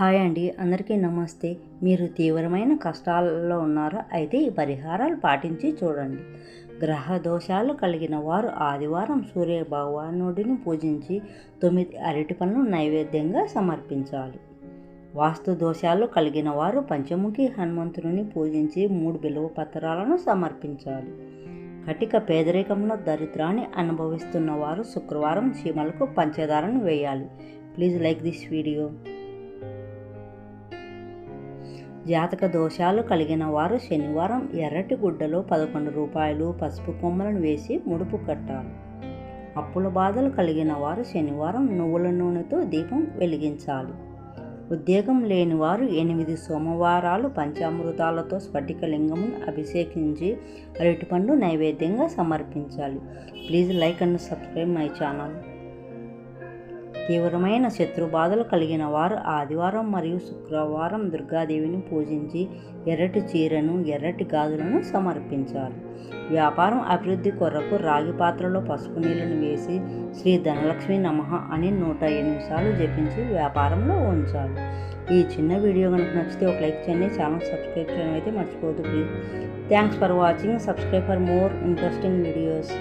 Hi అండి. అందరికీ నమస్తే. మీరు తీవ్రమైన కష్టాలలో ఉన్నారా? అయితే ఈ పరిహారాలు పాటించి చూడండి. గ్రహ దోషాలు కలిగిన వారు ఆదివారం సూర్య భగవానుడిని పూజించి తొమ్మిది అరటి పనులు నైవేద్యంగా సమర్పించాలి. వాస్తు దోషాలు కలిగిన వారు పంచముఖి హనుమంతుడిని పూజించి మూడు బిలువ పత్రాలను సమర్పించాలి. కటిక పేదరికంలో దరిద్రాన్ని అనుభవిస్తున్న వారు శుక్రవారం చీమలకు పంచదారను వేయాలి. Please like this video. జాతక దోషాలు కలిగిన వారు శనివారం ఎర్రటి గుడ్డలో పదకొండు రూపాయలు పసుపు కొమ్మలను వేసి ముడుపు కట్టాలి అప్పుల బాధలు కలిగిన వారు శనివారం నువ్వుల నూనెతో దీపం వెలిగించాలి. ఉద్యోగం లేని వారు ఎనిమిది సోమవారాలు పంచామృతాలతో స్ఫటికలింగమును అభిషేకించి అరటిపండు నైవేద్యంగా సమర్పించాలి. Please like and subscribe my channel. తీవ్రమైన శత్రుబాధలు కలిగిన వారు ఆదివారం మరియు శుక్రవారం దుర్గాదేవిని పూజించి ఎర్రటి చీరను ఎర్రటి గాజులను సమర్పించాలి వ్యాపారం అభివృద్ధి కొరకు రాగి పాత్రలో పసుపు నీళ్ళను వేసి శ్రీ ధనలక్ష్మి నమః అని నూట ఎనిమిది సార్లు జపించి వ్యాపారంలో ఉంచాలి ఈ చిన్న వీడియో కనుక నచ్చితే ఒక లైక్ చేయండి. ఛానల్ సబ్స్క్రైబ్ చేయడం అయితే మర్చిపోదు please. Thanks for watching. Subscribe for more interesting videos.